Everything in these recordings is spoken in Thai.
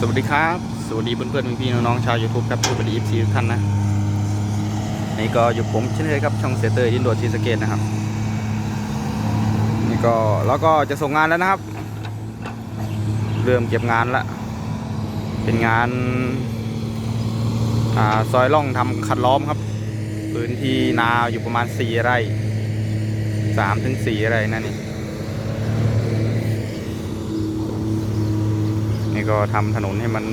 สวัสดีครับ สวัสดีเพื่อนๆพี่ๆน้องๆชาว YouTube ครับสวัสดีอีพีทุกท่านนะนี่ก็อยู่ผมเช่นเคยครับช่องเซเตอร์อินโดซีสเกตนะครับนี่ก็แล้วก็จะส่งงานแล้วนะครับ เริ่มเก็บงานละเป็นงานอ่าซอยล่องทำคัดล้อมครับพื้นที่นาอยู่ประมาณ4ไร่3ถึง4ไร่นั่นนี่ นี่ก็ทำถนนให้มัน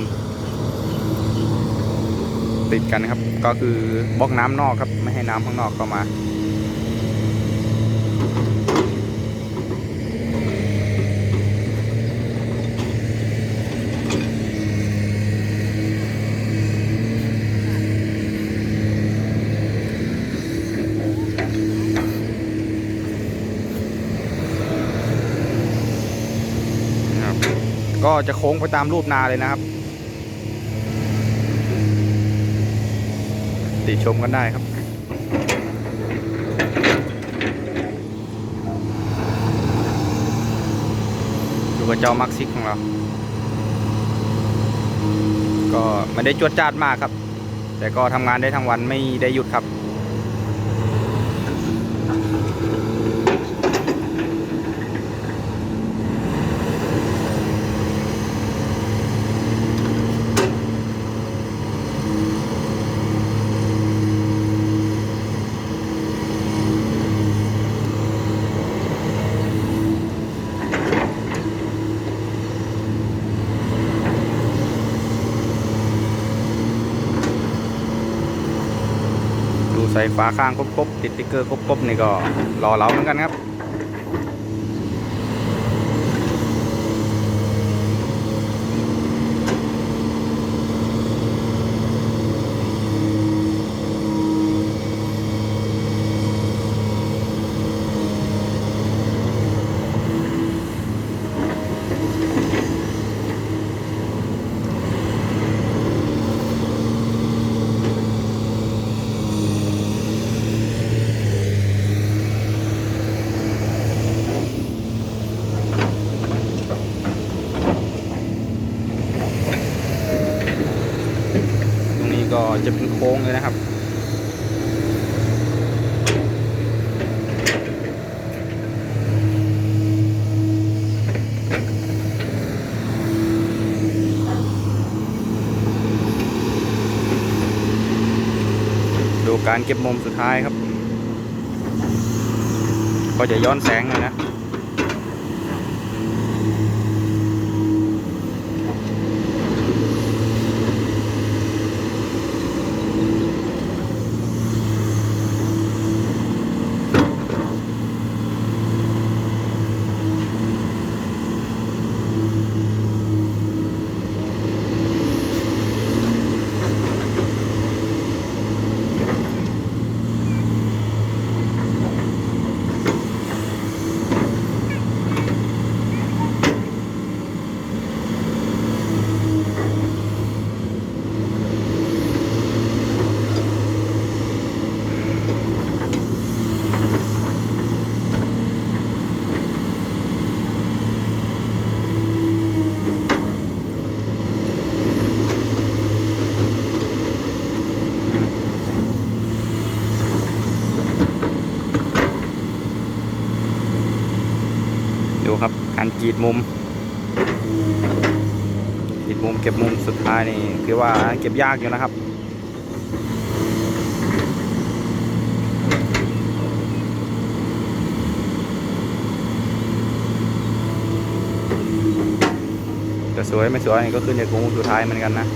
ติดกันครับ ก็คือบล็อกน้ำนอกครับ ไม่ให้น้ำข้างนอกเข้ามา ก็จะโค้งไปตามรูปนาเลยนะครับ ติชมกันได้ครับดูกับเจ้ามักซิกของเรา ก็ไม่ได้จวดจาดมากครับ แต่ก็ทำงานได้ทั้งวันไม่ได้หยุดครับ ใส่ฝาข้างครบๆติดติ๊กเกอร์ครบๆนี่ก็รอเราเหมือนกันครับ จะเป็นโค้งเลยนะครับ ดูการเก็บมุมสุดท้ายครับ ก็จะย้อนแสงหน่อยนะ ดูครับ หีดมุม ขีดมุมเก็บมุมสุดท้ายนี่คือว่าเก็บยากอยู่นะครับจะสวยไม่สวยก็ขึ้นในกมุมสุดท้ายเหมือนกันนะ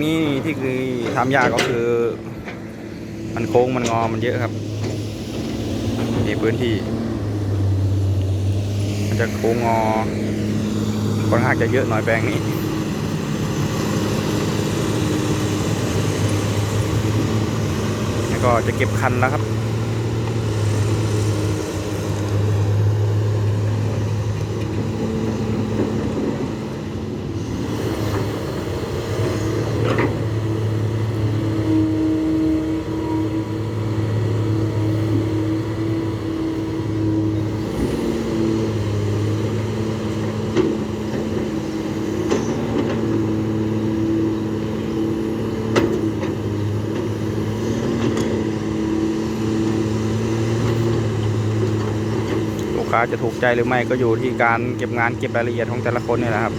งนี้ที่คือทำยากก็คือ มันโค้งมันงอมันเยอะครับนี่พื้นที่ มันจะโค้งงอค่อนข้างจะเยอะหน่อยแปลงนี้แล้วก็จะเก็บคันแล้วครับ จะถูกใจหรือไม่ก็อยู่ที่การเก็บงานเก็บรายละเอียดของแต่ละคนนี่แหละครับ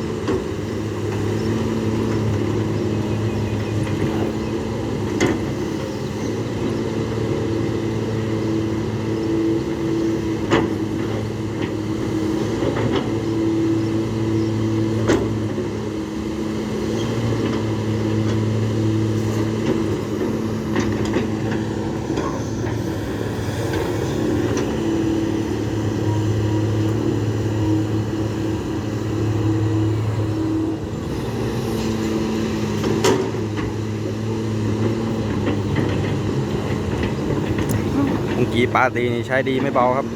ปาตีนี่ใช้ดีไม่เบาครับ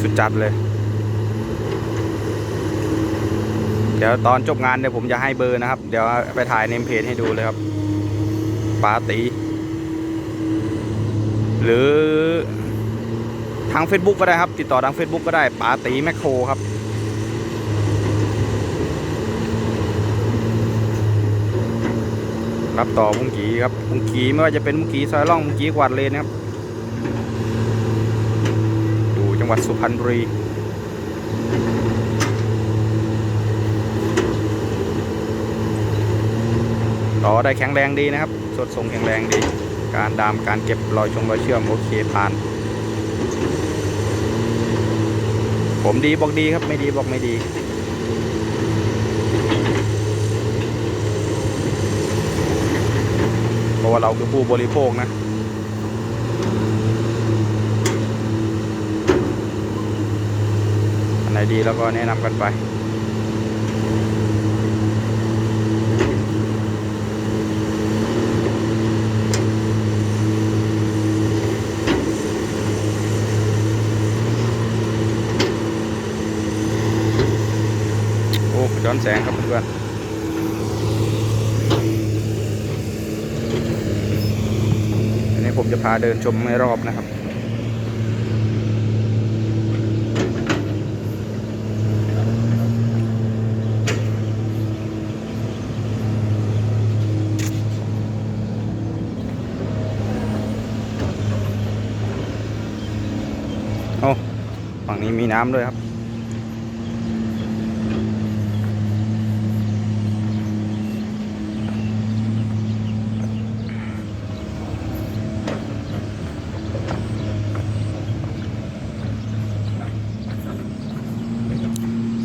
สุดจัดเลย เดี๋ยวตอนจบงานเดี๋ยวผมจะให้เบอร์นะครับ เดี๋ยวไปถ่ายเนมเพจให้ดูเลยครับ ปาตี หรือทาง Facebook ก็ได้ครับ ติดต่อทาง Facebook ก็ได้ปาตีแมคโครครับรับต่อมุงกีครับมุงกีไม่ว่าจะเป็นมุงกีซอยล่องมุงกีกวาดเลนนะครับ อยู่จั งหวัดสุพรรณบุรีต่อได้แข็งแรงดีนะครับ สดทรงแข็งแรงดี การดามการเก็บรอยชงรอยเชื่อมโอเคผ่าน ผมดีบอกดีครับไม่ดีบอกไม่ดีเพราะว่าเราคือผู้บริโภคนะ อันไหน ดีแล้วก็แนะนำกันไปโอ้ย้อนแสงครับเพื่อนอันนี้ผมจะพาเดินชมไม่รอบนะครับ นี้มีน้ำด้วยครับ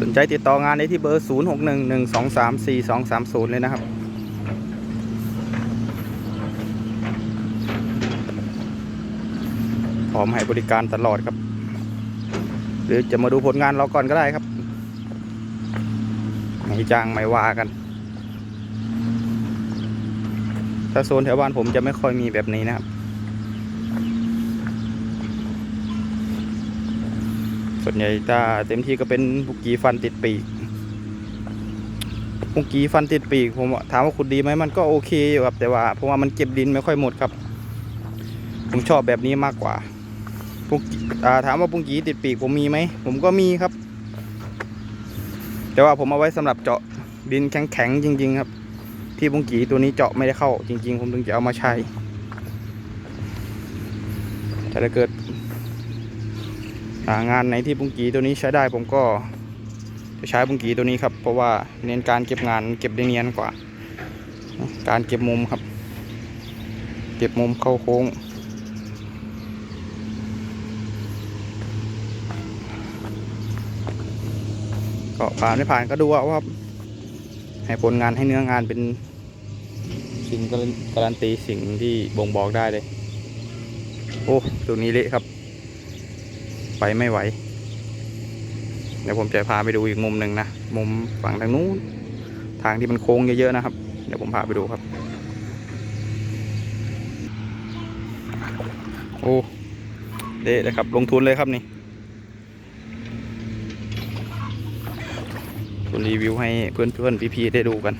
สนใจติดต่องานได้ที่เบอร์ 0 6 1 1 2 3 4 2 3 0 เลยนะครับพร้อมให้บริการตลอดครับ รือจะมาดูผลงานเราก่อนก็ได้ครับไม่จ้างไม่ว่ากัน ถ้าโซนแถวบ้านผมจะไม่ค่อยมีแบบนี้นะครับ ส่วนใหญ่ถ้าเต็มที่ก็เป็นบุกีฟันติดปีกบุกีฟันติดปีกผมถามว่าขุดดีไหมมันก็โอเคอยู่ครับ แต่ว่าเพราะว่ามันเก็บดินไม่ค่อยหมดครับ ผมชอบแบบนี้มากกว่า ปุกกีอ่าถามว่าปุงกีติดปีกผมมีไหม ผมก็มีครับ แต่ว่าผมเอาไว้สำหรับเจาะดินแข็งๆจริง ๆ ครับ ที่ปุงกีตัวนี้เจาะไม่ได้เข้า จริง ๆ ผมถึงจะเอามาใช้แต่ถ้าเกิดางานไหนที่ปุงกีตัวนี้ใช้ได้ผมก็จะใช้ปุงกีตัวนี้ครับ เพราะว่าเน้นการเก็บงานเก็บได้เนียนกว่า การเก็บมุมครับ เก็บมุมเข้าโค้ง ก็ผ่านไม่ผ่านก็ดูว่าว่า ให้ผลงานให้เนื้องานเป็น สิ่งการันการันตีสิ่งที่บ่งบอกได้เลย โอ้ตัวนี้เละครับ ไปไม่ไหว เดี๋ยวผมจะพาไปดูอีกมุมหนึ่งนะ มุมฝั่งทางนู้น ทางที่มันโค้งเยอะๆนะครับ เดี๋ยวผมพาไปดูครับ โอ้เละเลยครับ ลงทุนเลยครับนี่คุณ รีวิวให้เพื่อนๆพี่ๆได้ดูกัน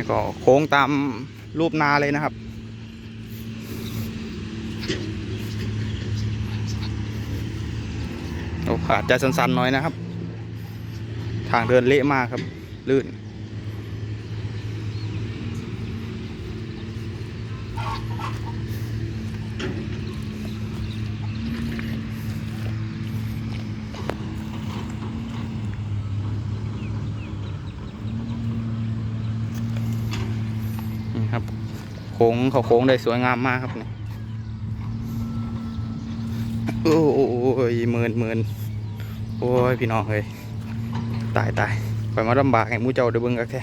นี่ก็โค้งตามรูปนาเลยนะครับ โอ้ขาจจะสันๆหน่อยนะครับ ทางเดินเละมากครับ ลื่น ค้งเขาโค้งได้สวยงามมากครับเนี่ยโอ้ยหมื่นหมื่นโอ้ยพี่น้องเฮ้ยตายตายไปมาลำบากให้หมูเจ้าเดือบิ้งกันแค่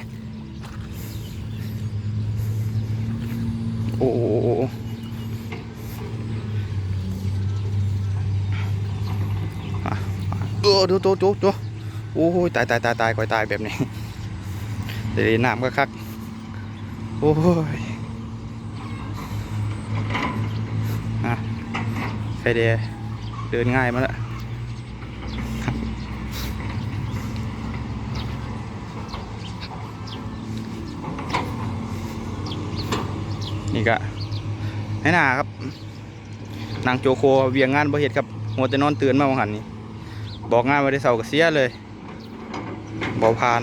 โอ้โหอะอะเออดูตัวตัวตัวโอ้ยตายตายตายตายก่อยตายแบบนี้เดี๋ยวน้ำก็คัก โอ้ยอะ ใครเดียเดินง่ายมาแล้วนี่ก็ให้หนาครับ นางโจโคเวียงงานบ่เฮ็ดครับหัวแต่นอนตื่นมาวังหันนี่บอกงานมาได้เสาร์ก็เสียเลยบ่ผ่าน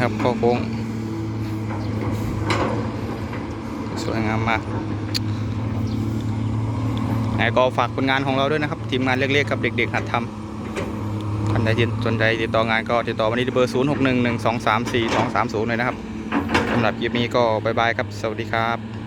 ครับข้อโค้ง สวยงามมากไหนก็ฝากผลงานของเราด้วยนะครับ ทีมงานเล็กๆกับเด็กๆหัดทำท่านใดที่สนใจติดต่องานก็ติดต่อมาที่เบอร์ 0 6 1 1 2 3 4 2 3 0 เลยนะครับสำหรับคลิปนี้ก็บายบายครับ สวัสดีครับ